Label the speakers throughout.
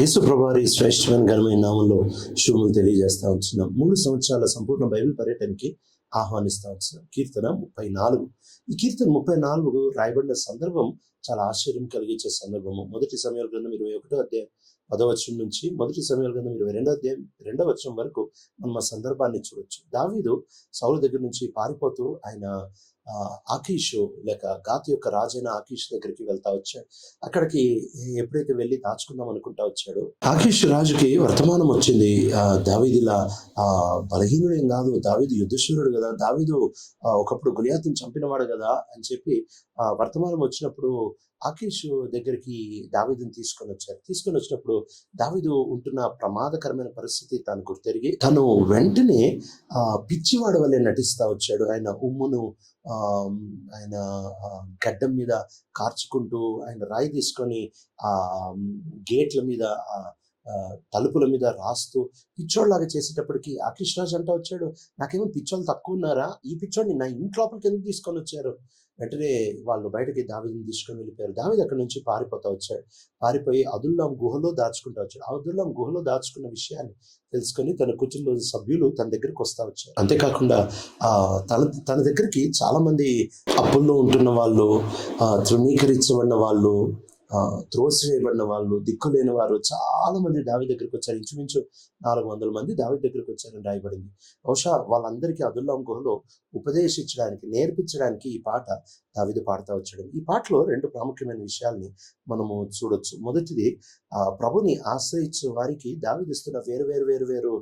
Speaker 1: యేసు ప్రభువారి శ్రేష్టమైన ఘనమైన నామంలో శుభములు తెలియజేస్తా ఉంటున్నాం. మూడు సంవత్సరాల సంపూర్ణ బైబిల్ పర్యటనకి ఆహ్వానిస్తా ఉంటున్నాం. కీర్తన ముప్పై నాలుగు ఈ కీర్తన ముప్పై నాలుగు రాయబడిన సందర్భం చాలా ఆశ్చర్యం కలిగించే సందర్భము. మొదటి సమయాల గ్రంథం ఇరవై ఒకటో అధ్యాయం పదవచనం నుంచి మొదటి సమయాల గ్రంథం ఇరవై రెండో అధ్యాయం రెండవ వచనం వరకు మనం ఆ సందర్భాన్ని చూడొచ్చు. దావీదు సౌలు దగ్గర నుంచి పారిపోతూ ఆయన ఆకీషు లేక గాతి యొక్క రాజైన ఆకీష్ దగ్గరికి వెళ్తా వచ్చాడు. అక్కడికి ఎప్పుడైతే వెళ్ళి దాచుకుందాం అనుకుంటా వచ్చాడు ఆకీష్ రాజుకి వర్తమానం వచ్చింది. ఆ, దావీదిలా ఆ బలహీనుడు కాదు. దావీదు యుద్ధశూరుడు కదా. దావీదు ఒకప్పుడు గులియాతుని చంపినవాడు కదా అని చెప్పి ఆ వర్తమానం వచ్చినప్పుడు ఆకీష్ దగ్గరికి దావీదుని తీసుకొని వచ్చారు. తీసుకొని వచ్చినప్పుడు దావీదు ఉంటున్న ప్రమాదకరమైన పరిస్థితి తాను గుర్తెరిగి తను వెంటనే ఆ పిచ్చివాడు వల్లే నటిస్తా వచ్చాడు. ఆయన ఉమ్మును ఆ ఆయన గడ్డం మీద కార్చుకుంటూ ఆయన రాయి తీసుకొని ఆ గేట్ల మీద ఆ తలుపుల మీద రాస్తూ పిచ్చోళ్ళలాగా చేసేటప్పటికి అఖిష్ రాజ్ అంటా వచ్చాడు నాకేమో పిచ్చోళ్ళు తక్కువ ఉన్నారా? ఈ పిచ్చోడిని నా ఇంట్లోపలికి ఎందుకు తీసుకొని వచ్చారు? వెంటనే వాళ్ళు బయటకి దావిదిని తీసుకుని వెళ్ళిపోయారు. దావిది అక్కడి నుంచి పారిపోతా వచ్చాడు. పారిపోయి అదుల్లాం గుహలో దాచుకుంటూ వచ్చాడు. ఆ అదుల్లాం గుహలో దాచుకున్న విషయాన్ని తెలుసుకొని తన కుటుంబ సభ్యులు తన దగ్గరికి వస్తా వచ్చారు. అంతేకాకుండా తన తన దగ్గరికి చాలామంది అప్పుల్లో ఉంటున్న వాళ్ళు తృణీకరించబడిన వాళ్ళు త్రోసివేయబడిన వాళ్ళు దిక్కులేని వారు చాలా మంది దావి దగ్గరికి వచ్చారు. ఇంచుమించు నాలుగు వందల మంది దావి దగ్గరికి వచ్చారని రాయబడింది. బహుశా వాళ్ళందరికీ అదుల్లాం గుహలో ఉపదేశించడానికి నేర్పించడానికి ఈ పాట దావిది పాడుతూ వచ్చాడు. ఈ పాటలో రెండు ప్రాముఖ్యమైన విషయాల్ని మనము చూడొచ్చు. మొదటిది ఆ ప్రభుని ఆశ్రయించే వారికి దావిదిస్తున్న వేరు వేరు వేరు వేరు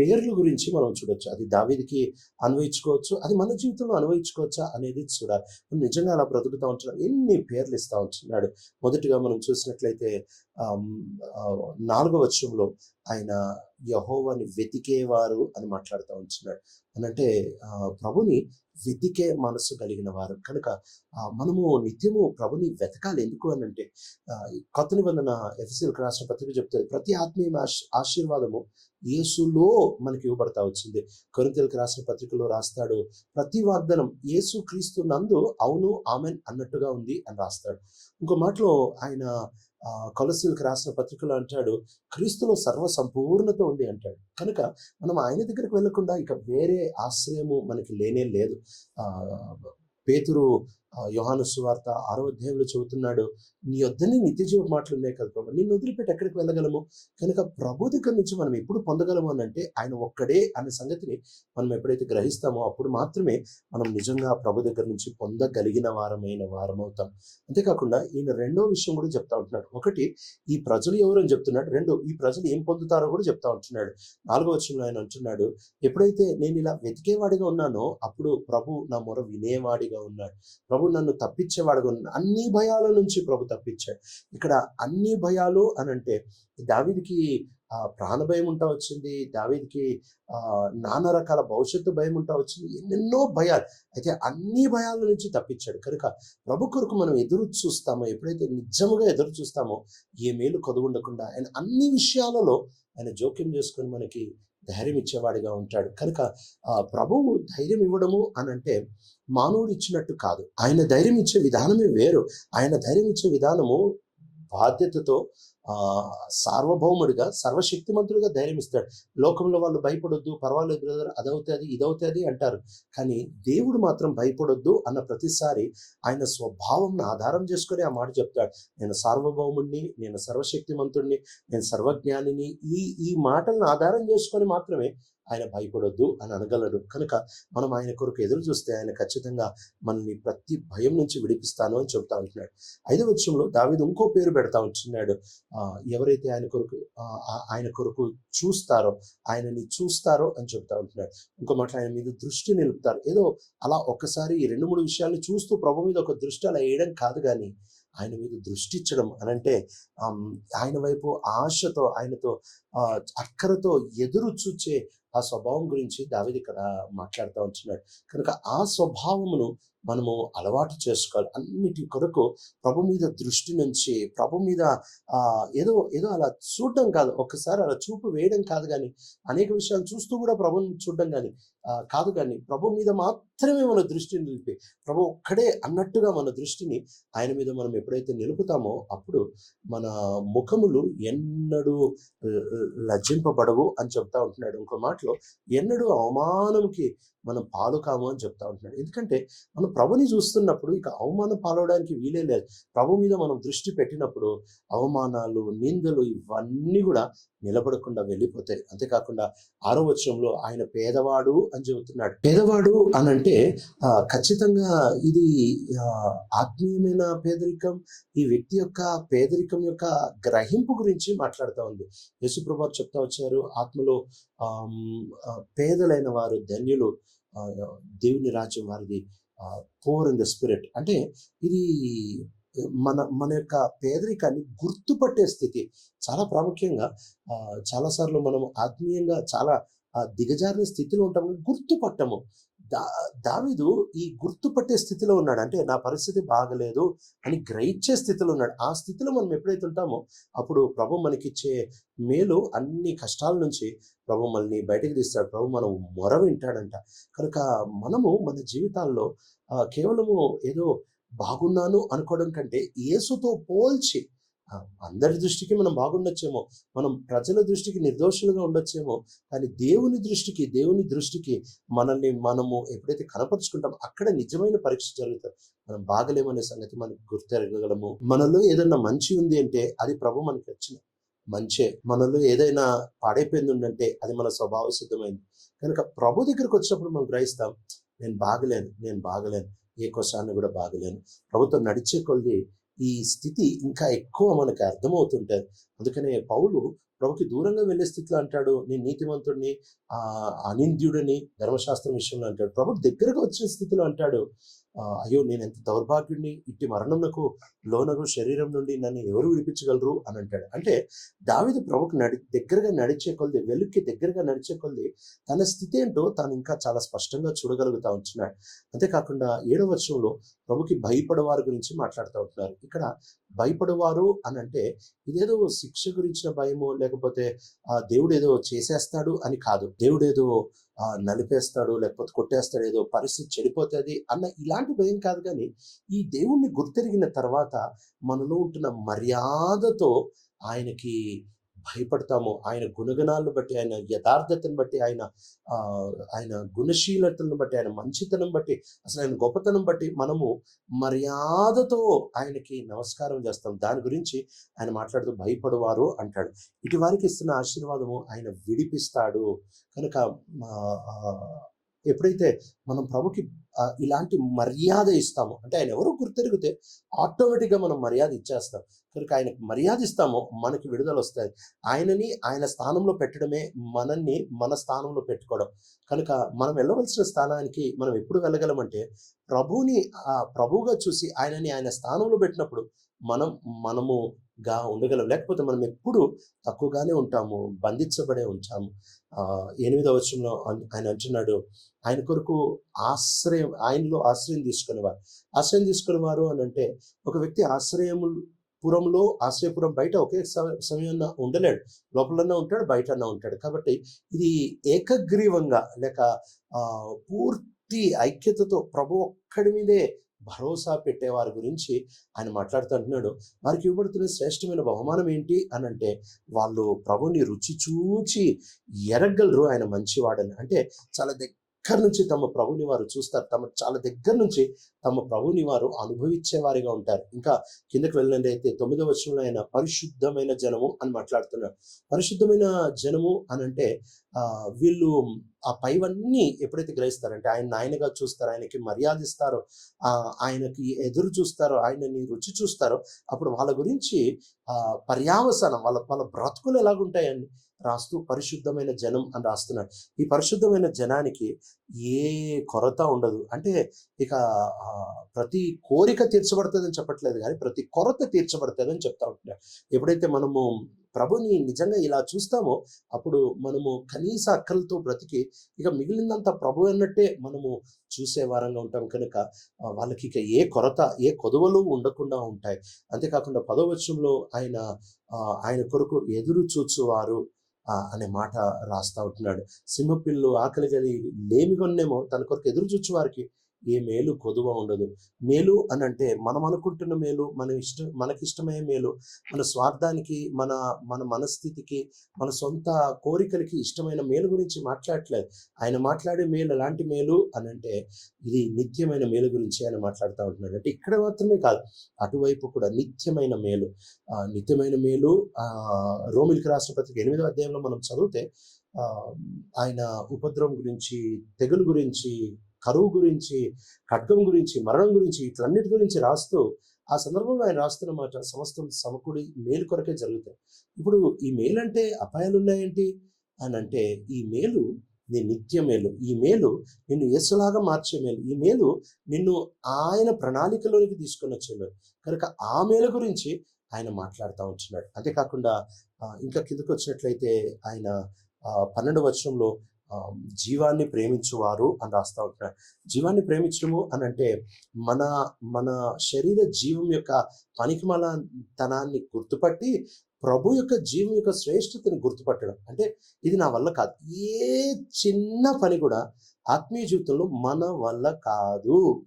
Speaker 1: పేర్ల గురించి మనం చూడొచ్చు. అది దావీదికి అన్వయించుకోవచ్చు అది మన జీవితంలో అన్వయించుకోవచ్చా అనేది చూడాలి. మనం నిజంగా అలా బ్రతుకుతూ ఉంటున్నాం. ఎన్ని పేర్లు ఇస్తా ఉంటున్నాడు. మొదటిగా మనం చూసినట్లయితే నాలుగో ఆ, వచ్చంలో ఆయన యహోవాని వెతికేవారు అని మాట్లాడుతూ ఉంటున్నాడు. అనంటే అంటే ఆ, ప్రభుని వెతికే మనసు కలిగిన వారు. కనుక మనము నిత్యము ప్రభుని వెతకాలి. ఎందుకు అని అంటే కొత్త నిబంధన ఎఫ్ఎస్ఎల్ రాష్ట్ర పత్రిక చెప్తుంది ప్రతి ఆత్మీయ ఆశీర్వాదము యేసులో మనకి ఇవ్వబడతా వచ్చింది. కొరింతలకు రాసిన పత్రికలో రాస్తాడు ప్రతి వాగ్దానం యేసు క్రీస్తు నందు అవును ఆమెన్ అన్నట్టుగా ఉంది అని రాస్తాడు. ఇంకో మాటలో ఆయన కొలసీలకు రాసిన పత్రికలో అంటాడు క్రీస్తులో సర్వ సంపూర్ణత ఉంది అంటాడు. కనుక మనం ఆయన దగ్గరికి వెళ్ళకుండా ఇక వేరే ఆశ్రయము మనకి లేనే లేదు. ఆ పేతురు యోహాను సువార్త ఆరో అధ్యాయంలో చెబుతున్నాడు నీ వద్దని నిత్య జీవ మాటలు ఉన్నాయి కదా ప్రభు నిన్ను వదిలిపెట్టి ఎక్కడికి వెళ్ళగలము? కనుక ప్రభు దగ్గర నుంచి మనం ఎప్పుడు పొందగలము అని అంటే ఆయన ఒక్కడే అనే సంగతిని మనం ఎప్పుడైతే గ్రహిస్తామో అప్పుడు మాత్రమే మనం నిజంగా ప్రభు దగ్గర నుంచి పొందగలిగిన వారమైన వారం అవుతాం అంతేకాకుండా ఈయన రెండో విషయం కూడా చెప్తా ఉంటున్నాడు. ఒకటి ఈ ప్రజలు ఎవరు అని చెప్తున్నాడు? రెండు ఈ ప్రజలు ఏం పొందుతారో కూడా చెప్తా ఉంటున్నాడు. నాలుగో వచ్చంలో ఆయన అంటున్నాడు ఎప్పుడైతే నేను ఇలా వెతికేవాడిగా ఉన్నానో అప్పుడు ప్రభు నా మొర వినేవాడిగా ఉన్నాడు. ప్రభు నన్ను తప్పించేవాడు అన్ని భయాల నుంచి ప్రభు తప్పించాడు. ఇక్కడ అన్ని భయాలు అని అంటే దావిదికి ఆ ప్రాణ భయం ఉంటా వచ్చింది. దావిదికి ఆ నానా రకాల భవిష్యత్తు భయం ఉంటా వచ్చింది. ఎన్నెన్నో భయాలు. అయితే అన్ని భయాల నుంచి తప్పించాడు. కనుక ప్రభు కొరకు మనం ఎదురు చూస్తామో ఎప్పుడైతే నిజముగా ఎదురు చూస్తామో ఏ మేలు కదుగుండకుండా ఆయన అన్ని విషయాలలో ఆయన జోక్యం చేసుకొని మనకి ధైర్యం ఇచ్చేవాడిగా ఉంటాడు. కనుక ఆ ప్రభువు ధైర్యం ఇవ్వడము అని అంటే మానవుడు ఇచ్చినట్టు కాదు. ఆయన ధైర్యం ఇచ్చే విధానమే వేరు. ఆయన ధైర్యం ఇచ్చే విధానము బాధ్యతతో సార్వభౌముడిగా సర్వశక్తిమంతుడిగా ధైర్యం ఇస్తాడు. లోకంలో వాళ్ళు భయపడొద్దు పర్వాలేదు బ్రదర్ అదవుతుంది ఇదవుతుంది అంటారు. కానీ దేవుడు మాత్రం భయపడొద్దు అన్న ప్రతిసారి ఆయన స్వభావంను ఆధారం చేసుకొని ఆ మాట చెప్తాడు. నేను సార్వభౌముడిని నేను సర్వశక్తిమంతుడిని నేను సర్వజ్ఞానిని ఈ ఈ మాటలను ఆధారం చేసుకొని మాత్రమే ఆయన భయపడొద్దు అని అనగలడు. కనుక మనం ఆయన కొరకు ఎదురు చూస్తే ఆయన ఖచ్చితంగా మనల్ని ప్రతి భయం నుంచి విడిపిస్తాను అని చెప్తా ఉంటున్నాడు. ఐదవ వచ్చంలో దావీదు ఇంకో పేరు పెడతా ఉంటున్నాడు. ఎవరైతే ఆయన కొరకు ఆయన కొరకు చూస్తారో ఆయనని చూస్తారో అని చెప్తా ఉంటున్నాడు. ఇంకో మాట ఆయన మీద దృష్టి నిలుపుతారు. ఏదో అలా ఒక్కసారి రెండు మూడు విషయాల్ని చూస్తూ ప్రభు మీద ఒక దృష్టి అలా వేయడం కాదు కానీ ఆయన మీద దృష్టి ఇచ్చడం అనంటే ఆయన వైపు ఆశతో ఆయనతో ఆ, అక్కరతో ఎదురు చూచే ఆ స్వభావం గురించి దావిది ఇక్కడ మాట్లాడుతూ ఉంటున్నాడు. కనుక ఆ స్వభావమును మనము అలవాటు చేసుకోవాలి. అన్నిటి కొరకు ప్రభు మీద దృష్టి నుంచి ప్రభు మీద ఆ ఏదో ఏదో అలా చూడడం కాదు. ఒక్కసారి అలా చూపు వేయడం కాదు కానీ అనేక విషయాలు చూస్తూ కూడా ప్రభుని చూడడం కానీ కాదు కానీ ప్రభు మీద మాత్రం మాత్రమే మన దృష్టిని నిలిపి ప్రభు ఒక్కడే అన్నట్టుగా మన దృష్టిని ఆయన మీద మనం ఎప్పుడైతే నిలుపుతామో అప్పుడు మన ముఖములు ఎన్నడూ లజ్జింపబడవు అని చెప్తా ఉంటున్నాడు. ఇంకో మాటలో ఎన్నడూ అవమానంకి మనం పాలు కాము అని చెప్తా ఉంటున్నాడు. ఎందుకంటే మనం ప్రభుని చూస్తున్నప్పుడు ఇక అవమానం పాలవడానికి వీలే లేదు. ప్రభు మీద మనం దృష్టి పెట్టినప్పుడు అవమానాలు నిందలు ఇవన్నీ కూడా నిలబడకుండా వెళ్ళిపోతాయి. అంతేకాకుండా ఆరో వచనంలో ఆయన పేదవాడు అని చెబుతున్నాడు. పేదవాడు అని అంటే ఖచ్చితంగా ఇది ఆత్మీయమైన పేదరికం ఈ వ్యక్తి యొక్క పేదరికం యొక్క గ్రహింపు గురించి మాట్లాడుతూ ఉంది. యేసుప్రభు చెప్తా వచ్చారు ఆత్మలో ఆ, పేదలైన వారు ధన్యులు దేవుని రాజ్యం వారిది పోర్ ఇన్ ద స్పిరిట్ అంటే ఇది మన మన యొక్క పేదరికాన్ని గుర్తుపట్టే స్థితి. చాలా ప్రాముఖ్యంగా ఆ, చాలాసార్లు మనం ఆత్మీయంగా చాలా దిగజారిన స్థితిలో ఉంటాం గుర్తుపట్టము. దా దావిదు ఈ గుర్తుపట్టే స్థితిలో ఉన్నాడు. అంటే నా పరిస్థితి బాగలేదు అని గ్రహించే స్థితిలో ఉన్నాడు. ఆ స్థితిలో మనం ఎప్పుడైతే ఉంటామో అప్పుడు ప్రభు మనకిచ్చే మేలు అన్ని కష్టాల నుంచి ప్రభు మనల్ని బయటకు తీస్తాడు. ప్రభు మనం మొర వింటాడంట. కనుక మనము మన జీవితాల్లో కేవలము ఏదో బాగున్నాను అనుకోవడం కంటే యేసుతో పోల్చి అందరి దృష్టికి మనం బాగుండొచ్చేమో. మనం ప్రజల దృష్టికి నిర్దోషులుగా ఉండొచ్చేమో. కానీ దేవుని దృష్టికి దేవుని దృష్టికి మనల్ని మనము ఎప్పుడైతే కనపరుచుకుంటామో అక్కడ నిజమైన పరీక్ష జరుగుతుంది. మనం బాగలేమనే సంగతి మనకు గుర్తెరగగలము. మనలో ఏదైనా మంచి ఉంది అంటే అది ప్రభు మనకి వచ్చిన మంచే. మనలో ఏదైనా పాడైపోయింది ఉందంటే అది మన స్వభావ సిద్ధమైంది. కనుక ప్రభు దగ్గరికి వచ్చినప్పుడు మనం గ్రహిస్తాం నేను బాగలేను నేను బాగలేను ఏ కొసాన్ని కూడా బాగలేను. ప్రభుత్వం నడిచే కొద్ది ఈ స్థితి ఇంకా ఎక్కువ మనకు అర్థమవుతుంటుంది. అందుకనే పౌలు ప్రభుకి దూరంగా వెళ్ళే స్థితిలో అంటాడు నేను నీతిమంతుడిని అనింద్యుడిని ధర్మశాస్త్రం విషయంలో అంటాడు. ప్రభు దగ్గరగా వచ్చిన స్థితిలో అంటాడు అయ్యో నేను ఎంత దౌర్భాగ్యుడిని ఇట్టి మరణంకు లోనగు శరీరం నుండి నన్ను ఎవరు విడిపించగలరు? అని అంటాడు. అంటే దావిది ప్రభుకు నడి దగ్గరగా నడిచే కొలది వెలుక్కి దగ్గరగా నడిచే కొలది తన స్థితి ఏంటో తాను ఇంకా చాలా స్పష్టంగా చూడగలుగుతా ఉంటున్నాడు. అంతేకాకుండా ఏడవ వర్షంలో ప్రభుకి భయపడవారి గురించి మాట్లాడుతూ ఉంటున్నారు. ఇక్కడ భయపడవారు అని అంటే ఇదేదో శిక్ష గురించిన భయమో లేకపోతే ఆ దేవుడు ఏదో చేసేస్తాడు అని కాదు. దేవుడు ఏదో నలిపేస్తాడు లేకపోతే కొట్టేస్తాడు ఏదో పరిస్థితి చెడిపోతుంది అన్న ఇలాంటి భయం కాదు కానీ ఈ దేవుణ్ణి గుర్తెరిగిన తర్వాత మనలో ఉంటున్న మర్యాదతో ఆయనకి భయపడతాము ఆయన గుణగణాలను బట్టి ఆయన యథార్థతను బట్టి ఆయన ఆ, ఆయన గుణశీలతను బట్టి ఆయన మంచితనం బట్టి అసలు ఆయన గొప్పతనం బట్టి మనము మర్యాదతో ఆయనకి నమస్కారం చేస్తాం. దాని గురించి ఆయన మాట్లాడుతూ భయపడువారు అంటాడు. ఇటు వారికి ఇస్తున్న ఆశీర్వాదము ఆయన విడిపిస్తాడు. కనుక ఎప్పుడైతే మనం ప్రభుకి ఇలాంటి మర్యాద ఇస్తామో అంటే ఆయన ఎవరు గుర్తెరిగితే ఆటోమేటిక్గా మనం మర్యాద ఇచ్చేస్తాం. కనుక ఆయనకు మర్యాద ఇస్తామో మనకి విడుదల వస్తుంది ఆయనని ఆయన స్థానంలో పెట్టడమే మనల్ని మన స్థానంలో పెట్టుకోవడం. కనుక మనం వెళ్ళవలసిన స్థానానికి మనం ఎప్పుడు వెళ్ళగలమంటే ప్రభువుని ప్రభువుగా చూసి ఆయనని ఆయన స్థానంలో పెట్టినప్పుడు మనం మనము గా ఉండగలం. లేకపోతే మనం ఎప్పుడు తక్కువగానే ఉంటాము బంధించబడే ఉంటాము. ఎనిమిదవ వచనంలో ఆయన అంటున్నాడు ఆయన కొరకు ఆశ్రయం ఆయనలో ఆశ్రయం తీసుకునేవారు. ఆశ్రయం తీసుకునేవారు అని అంటే ఒక వ్యక్తి ఆశ్రయము పురంలో ఆశ్రయపురం బయట ఒకే సమ- సమయంలో ఉండలేడు. లోపలన్నా ఉంటాడు బయటన్నా ఉంటాడు. కాబట్టి ఇది ఏకగ్రీవంగా లేక పూర్తి ఐక్యతతో ప్రభు ఒక్కడి మీదే భరోసా పెట్టేవారి గురించి ఆయన మాట్లాడుతుంటున్నాడు వారికి ఇవ్వబడుతున్న శ్రేష్టమైన బహుమానం ఏంటి? అని అంటే వాళ్ళు ప్రభుని రుచి చూచి ఎరగలరు. ఆయన మంచివాడని. అంటే చాలా దగ్గర నుంచి తమ ప్రభుని వారు చూస్తారు. తమ చాలా దగ్గర నుంచి తమ ప్రభుని వారు అనుభవించేవారిగా ఉంటారు. ఇంకా కిందకి అయితే తొమ్మిదవ వచనంలో ఆయన పరిశుద్ధమైన జనము అని మాట్లాడుతున్నారు పరిశుద్ధమైన జనము అని అంటే ఆ, వీళ్ళు ఆ పైవన్నీ ఎప్పుడైతే గ్రహిస్తారంటే ఆయన ఆయనగా చూస్తారు ఆయనకి మర్యాద ఇస్తారో ఆ, ఆయనకి ఎదురు చూస్తారో ఆయనని రుచి చూస్తారో. అప్పుడు వాళ్ళ గురించి ఆ పర్యావసానం వాళ్ళ వాళ్ళ బ్రతుకులు ఎలాగుంటాయని రాస్తూ పరిశుద్ధమైన జనం అని రాస్తున్నాడు. ఈ పరిశుద్ధమైన జనానికి ఏ కొరత ఉండదు. అంటే ఇక ప్రతి కోరిక తీర్చబడుతుందని చెప్పట్లేదు కానీ ప్రతి కొరత తీర్చబడుతుందని చెప్తా ఉంటున్నాడు. ఎప్పుడైతే మనము ప్రభుని నిజంగా ఇలా చూస్తామో అప్పుడు మనము కనీస అక్కలతో బ్రతికి ఇక మిగిలినంత ప్రభు అన్నట్టే మనము చూసే వారంగా ఉంటాం కనుక వాళ్ళకి ఇక ఏ కొరత ఏ కొదవలు ఉండకుండా ఉంటాయి. అంతేకాకుండా పదవచనంలో ఆయన ఆయన కొరకు ఎదురు చూచువారు అనే మాట రాస్తా ఉంటున్నాడు. సింహపిల్లు ఆకలి గది లేమి కొన్నేమో తన కొరకు ఎదురు చూచు వారికి ఏ మేలు కొదువ ఉండదు. మేలు అని అంటే మనం అనుకుంటున్న మేలు మన ఇష్టం మనకిష్టమయ్యే మేలు మన స్వార్థానికి మన మన మనస్థితికి మన సొంత కోరికలకి ఇష్టమైన మేలు గురించి మాట్లాడట్లేదు. ఆయన మాట్లాడే మేలు ఎలాంటి మేలు అని అంటే ఇది నిత్యమైన మేలు గురించి ఆయన మాట్లాడుతూ ఉంటున్నాడు. అంటే ఇక్కడ మాత్రమే కాదు అటువైపు కూడా నిత్యమైన మేలు. నిత్యమైన మేలు ఆ, రోమిలికి ఎనిమిదో అధ్యాయంలో మనం చదివితే ఆయన ఉపద్రవం గురించి తెగులు గురించి కరువు గురించి ఖడ్గం గురించి మరణం గురించి ఇట్లన్నిటి గురించి రాస్తూ ఆ సందర్భంలో ఆయన రాస్తున్న మాట సమస్తం సమకుడి మేలు కొరకే జరుగుతాయి. ఇప్పుడు ఈ మేలు అంటే అపాయాలు ఉన్నాయేంటి? అని అంటే ఈ మేలు నీ నిత్య మేలు. ఈ మేలు నిన్ను యేసులాగా మార్చే మేలు. ఈ మేలు నిన్ను ఆయన ప్రణాళికలోనికి తీసుకొని వచ్చే మేలు. కనుక ఆ మేలు గురించి ఆయన మాట్లాడుతూ ఉంటున్నాడు. అంతేకాకుండా ఇంకా కిందకు వచ్చినట్లయితే ఆయన పన్నెండు వచనంలో జీవాన్ని ప్రేమించువారు అని రాస్తా ఉంటున్నారు. జీవాన్ని ప్రేమించడము అని అంటే మన మన శరీర జీవం యొక్క పనికిమల తనాన్ని గుర్తుపట్టి ప్రభు యొక్క జీవం యొక్క శ్రేష్టతని గుర్తుపట్టడం. అంటే ఇది నా వల్ల కాదు. ఏ చిన్న పని కూడా ఆత్మీయ జీవితంలో మన వల్ల కాదు.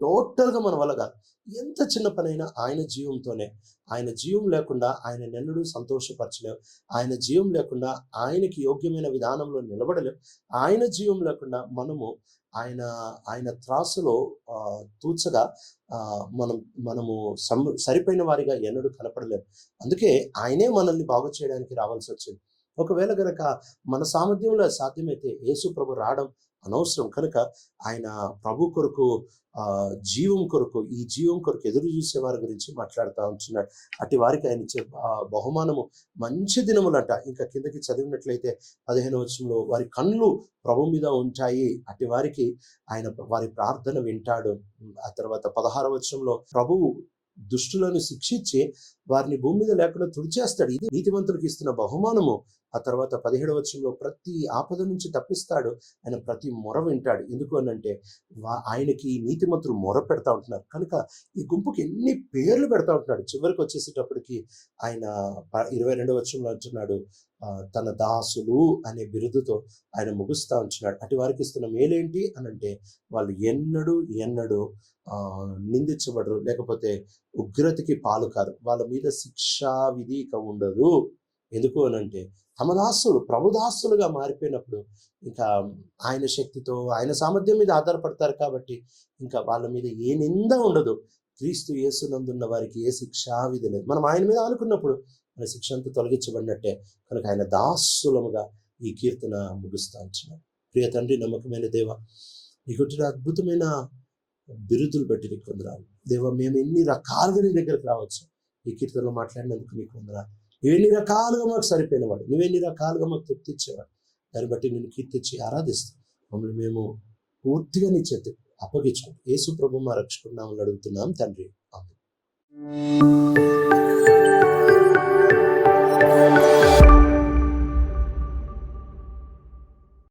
Speaker 1: టోటల్గా మన వల్ల కాదు. ఎంత చిన్న పనైనా ఆయన జీవంతోనే. ఆయన జీవం లేకుండా ఆయన నిన్నడూ సంతోషపరచలేం. ఆయన జీవం లేకుండా ఆయనకి యోగ్యమైన విధానంలో నిలబడలేం. ఆయన జీవం లేకుండా మనము ఆయన ఆయన త్రాసులో ఆ, తూచగా ఆ, మనం మనము సమ్ సరిపోయిన వారిగా ఎన్నడూ కనపడలేము అందుకే ఆయనే మనల్ని బాగు చేయడానికి రావాల్సి వచ్చింది ఒకవేళ గనక మన సామర్థ్యంలో సాధ్యమైతే యేసు ప్రభు రావడం అనవసరం. కనుక ఆయన ప్రభు కొరకు ఆ జీవం కొరకు ఈ జీవం కొరకు ఎదురు చూసే వారి గురించి మాట్లాడుతూ ఉంటున్నాడు. అటు వారికి ఆయన ఇచ్చే ఆ, బహుమానము మంచి దినములంట. ఇంకా కిందకి చదివినట్లయితే పదిహేను వచ్చంలో వారి కళ్ళు ప్రభు మీద ఉంటాయి. అటు వారికి ఆయన వారి ప్రార్థన వింటాడు. ఆ తర్వాత పదహార వచ్చంలో ప్రభువు దుష్టులను శిక్షించి వారిని భూమి మీద లేకుండా తుడిచేస్తాడు. ఇది నీతివంతులకు ఇస్తున్న బహుమానము. ఆ తర్వాత పదిహేడు వచ్చంలో ప్రతి ఆపద నుంచి తప్పిస్తాడు. ఆయన ప్రతి మొర వింటాడు. ఎందుకు అనంటే వా- ఆయనకి నీతిమంతులు మొర పెడతా ఉంటున్నారు. కనుక ఈ గుంపుకి ఎన్ని పేర్లు పెడతా ఉంటున్నాడు. చివరికి వచ్చేసేటప్పటికి ఆయన ఇరవై రెండవ వచ్చంలో అంటున్నాడు తన దాసులు అనే బిరుదుతో ఆయన ముగుస్తా ఉంటున్నాడు అటు వారికి ఇస్తున్న మేలేంటి అని అంటే వాళ్ళు ఎన్నడూ ఎన్నడూ ఆ, నిందించబడరు. లేకపోతే ఉగ్రతకి పాలు కారు. వాళ్ళ మీద శిక్షా విధి ఇక ఉండదు. ఎందుకు అని అంటే తమ దాసులు ప్రభుదాసులుగా మారిపోయినప్పుడు ఇంకా ఆయన శక్తితో ఆయన సామర్థ్యం మీద ఆధారపడతారు కాబట్టి ఇంకా వాళ్ళ మీద ఏ నింద ఉండదు. క్రీస్తు యేసునందున్న వారికి ఏ శిక్ష విధి లేదు. మనం ఆయన మీద ఆనుకున్నప్పుడు మన శిక్ష అంతా తొలగించబడినట్టే. కనుక ఆయన దాసులముగా ఈ కీర్తన ముగుస్తా ప్రియ తండ్రి నమ్మకమైన దేవ నీకు అద్భుతమైన బిరుదులు బట్టి నీకు వందరాలు దేవ మేము ఎన్ని రకాలుగా నీ దగ్గరకు రావచ్చు. ఈ కీర్తనలో మాట్లాడినందుకు నీకు వందరాలు నువ్వెన్ని రకాలుగా మాకు సరిపోయినవాడు. నువ్వెన్ని రకాలుగా మాకు తృప్తి ఇచ్చేవాడు దాన్ని బట్టి నేను కీర్తించి ఆరాధిస్తాను మమ్మల్ని మేము పూర్తిగా నీ చేతి అప్పగించుకుంటాం. యేసు ప్రభు మా రక్షకున్నామని అడుగుతున్నాం తండ్రి. ఆమేన్.